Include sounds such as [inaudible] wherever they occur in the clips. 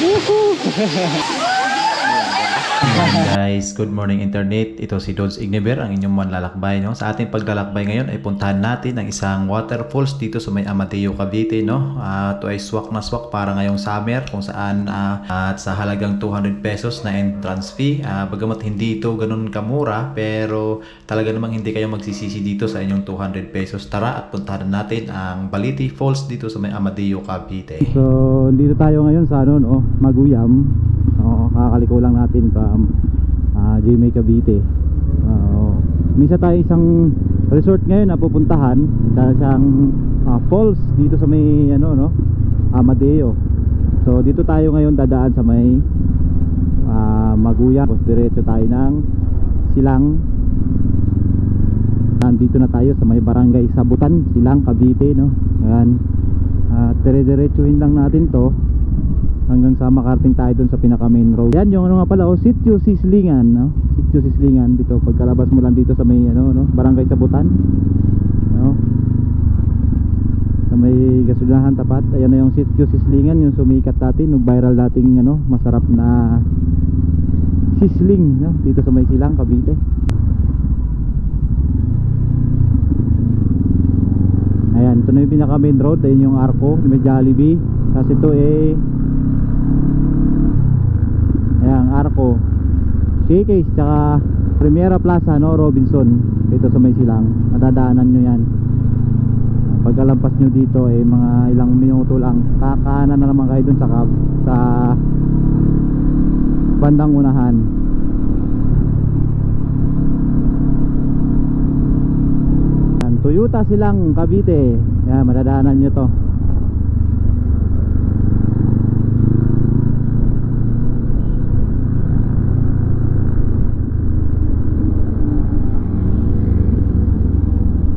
วู้ฮู้ Guys, good morning internet. Ito si Dodds Igneber, ang inyong manlalakbay. No? Sa ating paglalakbay ngayon ay puntahan natin ang isang waterfalls dito sa may Amadeo, Cavite. No? Ah, ito ay swak na swak para ngayong summer kung saan ah, at sa halagang 200 pesos na entrance fee. Ah, bagamat hindi ito ganun kamura pero talaga namang hindi kayo magsisisi dito sa inyong 200 pesos. Tara at puntahan natin ang Baliti Falls dito sa may Amadeo, Cavite. So, dito tayo ngayon sa ano, no, Maguyam. Kakaliko lang natin from uh, GMA Cavite. Oo. Misa tayo isang resort ngayon na pupuntahan. Isa siyang ah, falls dito sa may ano, no, Amadeo. So, dito tayo ngayon dadaan sa may ah, Maguyam. Tapos diretso tayo ng Silang. Nandito na tayo sa may barangay Sabutan, Silang, Cavite, no. Ayan. At dire-diretsuhin lang natin to hanggang sa makarating tayo dun sa pinaka main road. Yan yung ano nga pala, oh, Sitio Sislingan, no? Sitio Sislingan dito pagkalabas mo lang dito sa may ano, no, Barangay Sabutan. No? Sa may gasolinahan tapat. Ayan na yung Sitio Sislingan, yung sumikat dati, nung viral dating ano, masarap na sisling, no? Dito sa may Silang, Cavite. Ayan, ito na yung pinaka main road, ayun yung Arco, may Jollibee. Tapos ito eh Ayan, Arco. Showcase tsaka Primera Plaza, no, Robinson. Dito sa may silang. Madadaanan nyo yan. Pagkalampas nyo dito eh mga ilang minuto lang. Kakanan na naman kayo dun sa sa bandang unahan. Toyota silang Cavite. Yan, madadaanan nyo to.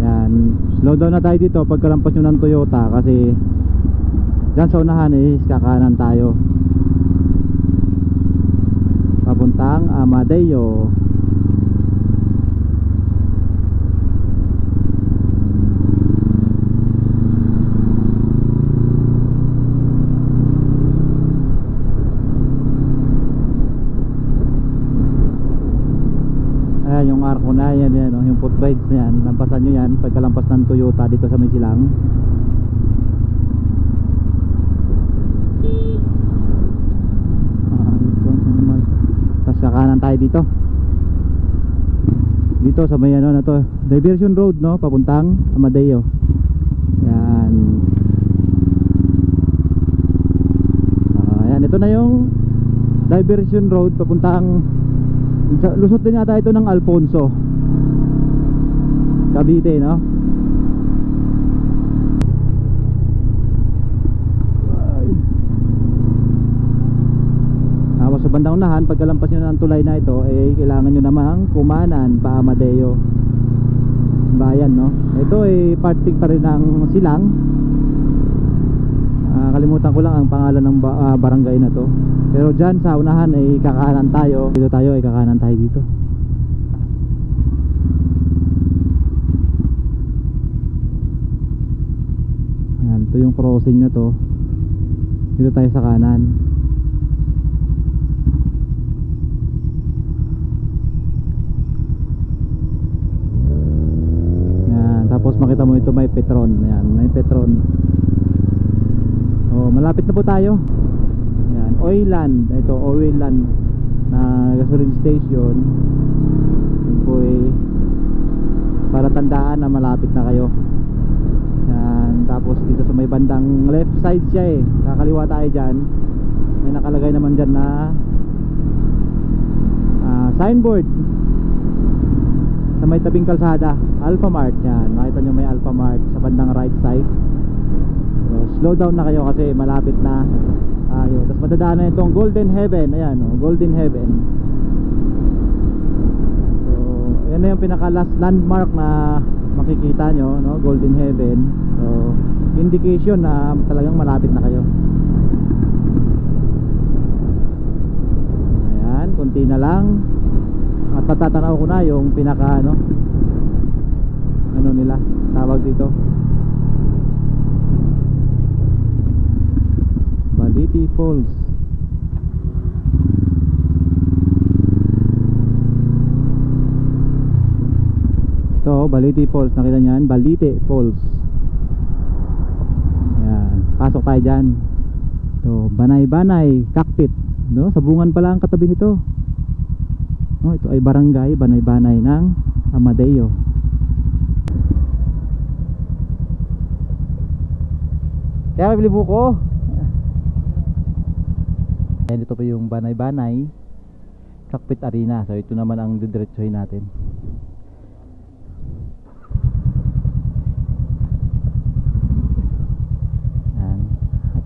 Yan. Slow down na tayo dito pagkalampas nyo ng Toyota kasi dyan sa unahan is kakanan tayo. Papuntang Amadeo. Ayan yung arko na yan, yan yung footbridge na yan. Lampasan nyo yan. Pagkalampas ng Toyota dito sa may silang. Ah. Tapos kakanan tayo dito. Dito sa may ano na to. Diversion road no? Papuntang Amadeo. Yan. Ah, yan. Ito na yung diversion road papuntang lusot din yata ito ng Alfonso Cavite no. Tapos sa bandang unahan pagkalampas nyo ng tulay na ito eh kailangan nyo namang kumanan pa Amadeo. Bayan no? Ito ay parting pa rin ng silang. Ah, kalimutan ko lang ang pangalan ng ba- ah, barangay na to. Pero dyan sa unahan ay kakanan tayo. Dito tayo ay kakanan tayo dito yan ito yung crossing na to dito tayo sa kanan yan tapos makita mo ito may petron yan may petron Oh, malapit na po tayo. Yan, Oiland. Ito, Oiland na gasoline station. Yun po eh, para tandaan na malapit na kayo. Tapos dito sa may bandang left side siya eh. Kakaliwa tayo dyan. May nakalagay naman dyan na ah, signboard sa may tabing kalsada Alpha Mart yan makita nyo may Alpha Mart sa bandang right side So, slow down na kayo kasi malapit na tayo. Tapos madadaanan itong Golden Heaven. Ayan, oh, Golden Heaven. So, yan na yung pinaka last landmark na makikita nyo, no? Golden Heaven. So, indication na talagang malapit na kayo. Ayan, konti na lang. At patatanaw ko na yung pinaka ano ano nila, tawag dito. Baliti Falls ito Baliti Falls nakita niyan Balite Falls. Pasok tayo dyan ito Banay Banay Cockpit no? sabungan pala ang katabi nito no, ito ay barangay Banay Banay ng Amadeo kaya may ko Ayan, ito po yung Banay Banay Cockpit Arena. So ito naman ang didiretsuhin natin. Ayan.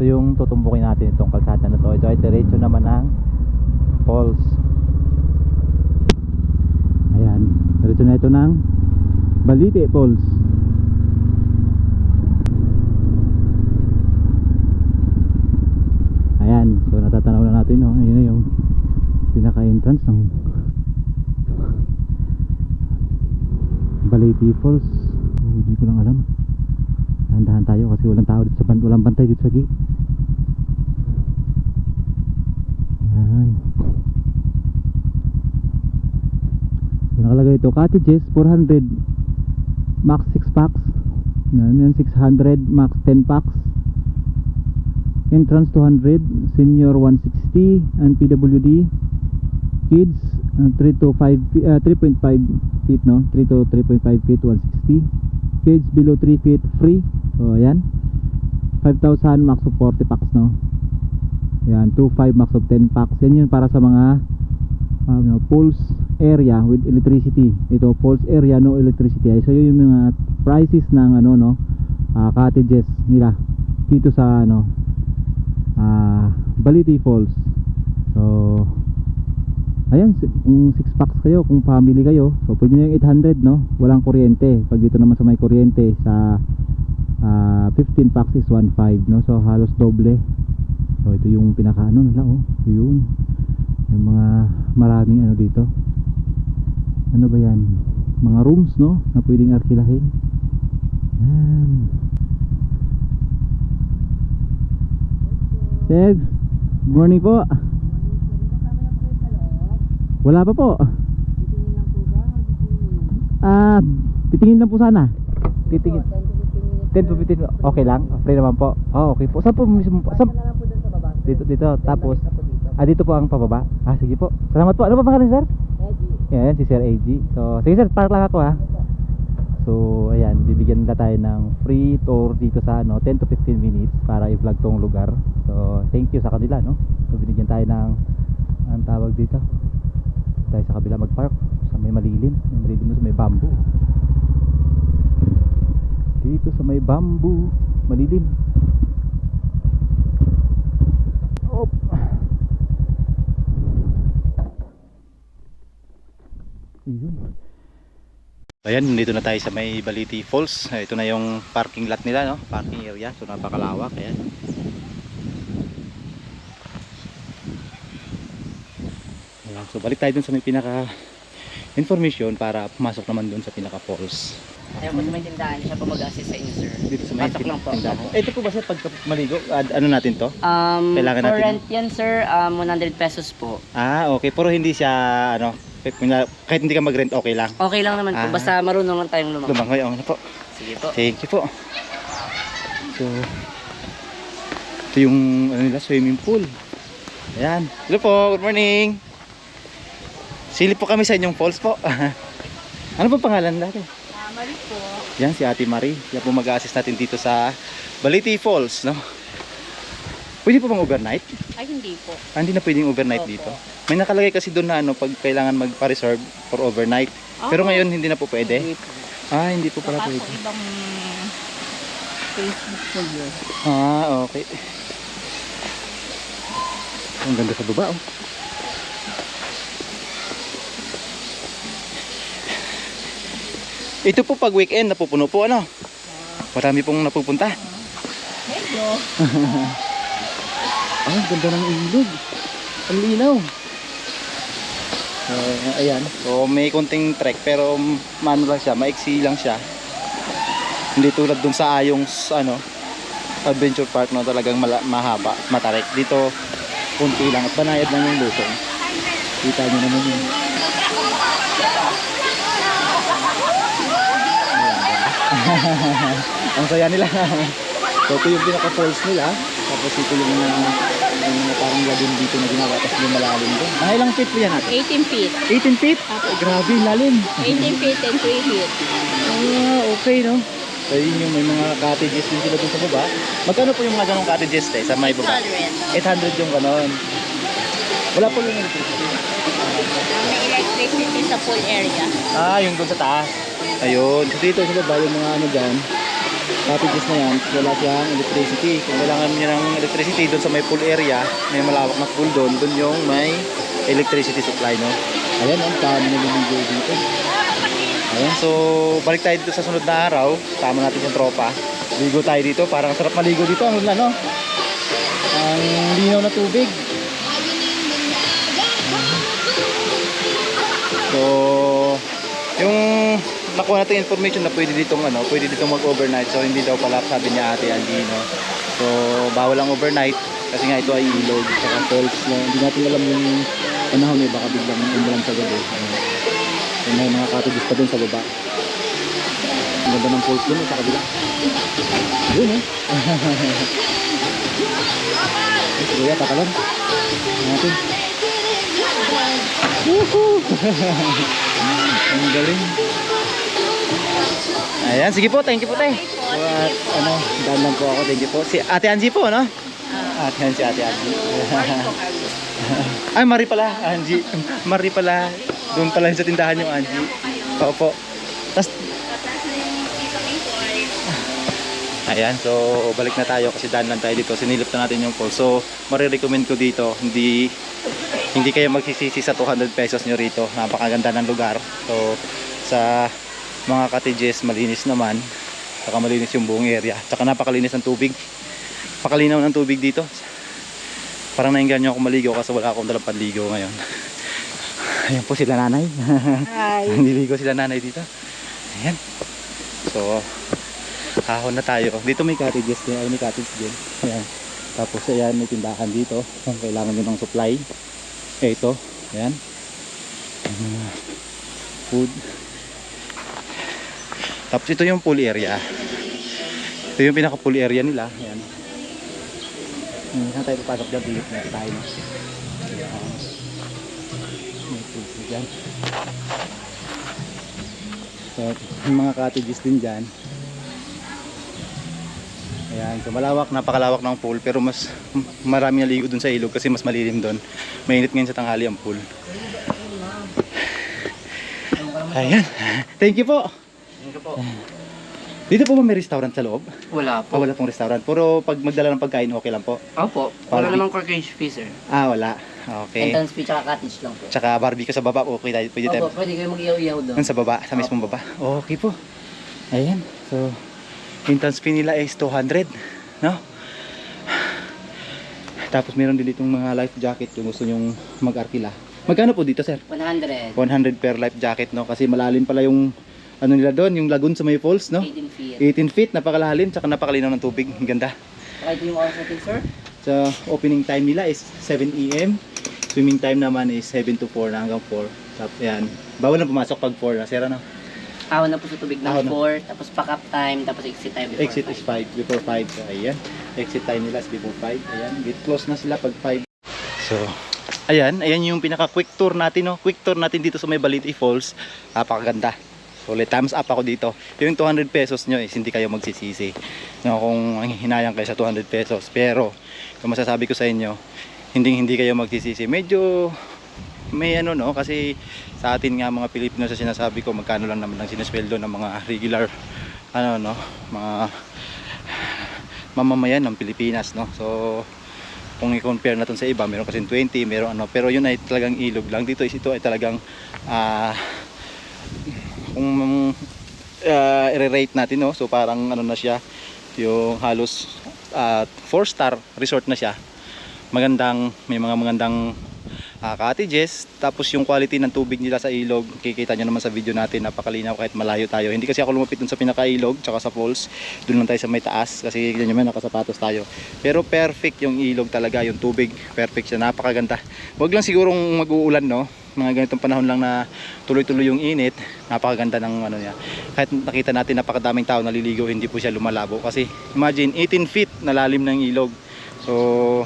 Ito yung tutumbukin natin itong kalsada na to. Ito ay diretso naman ng falls. Ayan. Diretso na ito ng Balite Falls. Ayan, so natatanaw na natin no. Ayun na yung pinaka-entrance ng Balete Falls. Oh, hindi ko lang alam. Kasi walang tao dito sa band, walang bantay dito sa gate. Ayan. So, nakalagay ito cottages 400 max 6 packs. Yan, yan 600 max 10 packs entrance 200 senior 160 and PWD kids uh, 3 to 5 fe- uh, 3.5 feet no 3 to 3.5 feet 160 kids below 3 feet free so ayan 5,000 max of 40 packs no? Ayan 2.5 max of 10 packs. Yan yun para sa mga uh, no, pulse area with electricity. Ito pulse area no electricity. So yun yung mga prices ng ano no ah, cottages nila dito sa ano ah Baliti Falls. So ayan kung 6 packs kayo kung family kayo so pwede na yung 800 no? Walang kuryente. Pag dito naman sa may kuryente sa ah, 15 packs is 1.5 no? So halos doble. So ito yung pinaka ano nila oh. Yun. Yung mga maraming ano dito. Ano ba yan? Mga rooms no? Na pwedeng arkilahin. Yan. Sir, good morning po. Wala pa po. Ah, titingin lang po sana. Titingin. 10 to 15. Okay lang. Free naman po. Oh, okay po. Saan po mismo po? Saan? Dito, dito. Tapos, ah, dito po ang pababa. Ah, sige po. Salamat po. Ano pa pangalan, sir? Yan, si Sir AG. So, sige sir, park lang ako ha. So, ayan, bibigyan nila tayo ng free tour dito sa ano, 10 to 15 minutes para i-vlog tong lugar. So, thank you sa kanila, no? So, binigyan tayo ng ang tawag dito. Tayo sa kabila mag-park sa may malilim, may malilim doon sa may bamboo. Dito sa may bamboo, malilim. Op. Ayun. Ayan, dito na tayo sa may Baliti Falls. Ito na yung parking lot nila, no? Parking area. So napakalawak, ayan. Ayan, so balik tayo dun sa may pinaka information para pumasok naman dun sa pinaka falls. Ayaw po sa may tindahan, siya po mag-assist sa inyo, sir. Dito sa may Pasok lang po. tindahan. Eh, ito po ba sir, pag maligo, ad- ano natin to? Um, Kailangan for natin- rent yan, sir, um, 100 pesos po. Ah, okay. Pero hindi siya, ano, kahit hindi ka mag-rent, okay lang. Okay lang naman Ah. po, basta marunong lang tayong lumangoy. Lumangoy, ano po. Sige po. Thank you po. So, ito yung ano nila, swimming pool. Ayan. Hello po, good morning. Silip po kami sa inyong falls po. [laughs] ano po pangalan natin? Ah, mali po. Yan, si Ate Marie. Yan po mag-assist natin dito sa Baliti Falls, no? Pwede po bang overnight? Ay, hindi po. Ah, hindi na pwedeng overnight Opo. dito. May nakalagay kasi doon na ano, pag kailangan magpa-reserve for overnight. Pero ngayon hindi na po pwede. Hindi po. Ah, hindi po pala pwede. ibang Facebook po yun. Ah, okay. Ang ganda sa baba, oh. Ito po pag weekend, napupuno po, ano? Marami pong napupunta. Medyo. [laughs] Ah, ang ganda ng ilog. Ang linaw. So, ayan. So, may konting trek, pero mano lang siya, maiksi lang siya. Hindi tulad dun sa ayong, ano, adventure park no talagang mala- mahaba, matarik. Dito kunti lang at banayad lang yung lusong. Kita nyo naman yun. [laughs] Ang saya nila. so ito yung pinaka falls nila. Tapos ito yung mga, yung mga parang lagoon dito na ginawa. Tapos yung malalim doon. Mga ilang feet po yan natin? 18 feet. 18 feet? Ay, grabe, lalim. 18 feet and 3 feet. Ah, okay no. So yun yung may mga cottages din sila dun sa baba. Magkano po yung mga ganong cottages te, sa may baba? 100. 800 yung ganon. Wala po yung electricity. May electricity sa pool area. Ah, yung doon sa taas. Ayun. So dito sa baba yung mga ano dyan, cottages na yan, wala siyang electricity. Kung kailangan niya ng electricity doon sa may pool area, may malawak na pool doon, doon yung may electricity supply, no? Ayan, ang dami na lumiligo dito. Ayan, so balik tayo dito sa sunod na araw. Tama natin yung tropa. Ligo tayo dito. Parang sarap maligo dito. Ang ano, ang linaw na tubig. So, yung nakuha natin information na pwede ditong ano, pwede ditong mag-overnight. So hindi daw pala sabi niya Ate Angie, no. So, bawal ang overnight kasi nga ito ay ilog saka falls na hindi natin alam yung panahon eh baka biglang umulan sa gabi. So, may mga cottages pa dun sa baba. Ang ganda ng falls dun eh, sa kabila. Yun. Eh, [laughs] Kuya, takalan. Natin. Woohoo! [laughs] Ang galing. Ayan, sige po, thank you po, tay. At ano, daan lang po ako, thank you po. Si Ate Angie po, no? Ate Angie, Ate Angie. [laughs] Ay, Mari pala, Angie. Mari pala. Doon pala sa tindahan yung Angie. Opo. Tapos, Ayan, so balik na tayo kasi daan lang tayo dito. Sinilip na natin yung falls. So, marirecommend ko dito, hindi hindi kayo magsisisi sa 200 pesos nyo rito. Napakaganda ng lugar. So, sa mga cottages, malinis naman. Saka malinis yung buong area. Saka napakalinis ng tubig. Pakalinaw ng tubig dito. Parang nainganyo ako maligo kasi wala akong dalang panligo ngayon. [laughs] Ayan po sila nanay. Hi. [laughs] Niligo sila nanay dito. Ayan. So, hahon na tayo. Dito may cottages din. Ay, may cottage din. Ayan. Tapos ayan, may tindahan dito. Kung kailangan nyo ng supply. Eh, ito. Ayan. Ah, food. Tapos ito yung pool area. Ito yung pinaka pool area nila. Ayan. Hmm, saan tayo papasok dyan? Dito na tayo. dyan. So, yung mga cottages din dyan. Ayan, so malawak, napakalawak ng pool pero mas marami naligo dun sa ilog kasi mas malilim dun. Mainit ngayon sa tanghali ang pool. Ayan, [laughs] thank you po. Dito po ba may restaurant sa loob? Wala Ah, po. wala pong restaurant. Puro pag magdala ng pagkain, okay lang po. Opo. Parang- Wala namang corkage fee, sir. Ah, wala. Okay. Entrance fee tsaka cottage lang po. Tsaka barbecue sa baba, okay tayo. Pwede tayo. Opo, pwede kayo mag-iyaw-iyaw doon. Sa baba, sa mismong baba. Okay po. Ayan. So, entrance fee nila is 200. No? Tapos meron din ditong mga life jacket kung gusto nyong mag-arkila. Magkano po dito, sir? 100. 100 per life jacket, no? Kasi malalim pala yung ano nila doon, yung lagoon sa may falls, no? 18 feet. 18 feet, napakalalim, tsaka napakalinaw ng tubig. Ang ganda. Ito yung oras natin, sir. So, opening time nila is 7 a.m. Swimming time naman is 7 to 4 na hanggang 4. Tapos, yan. Bawal na pumasok pag 4 na. Sir, ano? Ahon na po sa tubig Ahon ng na. 4, tapos pack up time, tapos exit time before Exit is 5, before 5. So, ayan. Exit time nila is before 5. Ayan. Gate close na sila pag 5. So, ayan. Ayan yung pinaka quick tour natin, no? Quick tour natin dito sa may Baliti Falls. Napakaganda. So, let thumbs up ako dito. Yung 200 pesos nyo is hindi kayo magsisisi. No, kung hinayang kayo sa 200 pesos. Pero, kung masasabi ko sa inyo, hindi hindi kayo magsisisi. Medyo may ano no? Kasi sa atin nga mga Pilipino sa sinasabi ko magkano lang naman ang sinesweldo ng mga regular ano no? Mga mamamayan ng Pilipinas no? So kung i-compare natin sa iba meron kasi 20 meron ano. Pero yun ay talagang ilog lang. Dito is ito ay talagang ah kung uh, i-rate natin no? So parang ano na siya yung halos 4 star resort na siya. Magandang may mga magandang ah, cottages. Tapos yung quality ng tubig nila sa ilog, kikita nyo naman sa video natin, napakalinaw kahit malayo tayo. Hindi kasi ako lumapit dun sa pinaka-ilog, tsaka sa falls. Doon lang tayo sa may taas, kasi ganyan naman, nakasapatos tayo. Pero perfect yung ilog talaga, yung tubig, perfect siya, napakaganda. Huwag lang sigurong mag-uulan, no? Mga ganitong panahon lang na tuloy-tuloy yung init, napakaganda ng ano niya. Kahit nakita natin napakadaming tao naliligo, hindi po siya lumalabo. Kasi imagine, 18 feet na lalim ng ilog. So,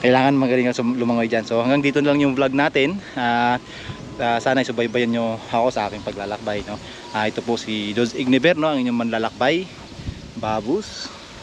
kailangan magaling ka lumangoy dyan. So hanggang dito na lang yung vlog natin. At ah, sana isubaybayan nyo ako sa aking paglalakbay. No? Ah, ito po si Dos Igneber, no? ang inyong manlalakbay. Babus.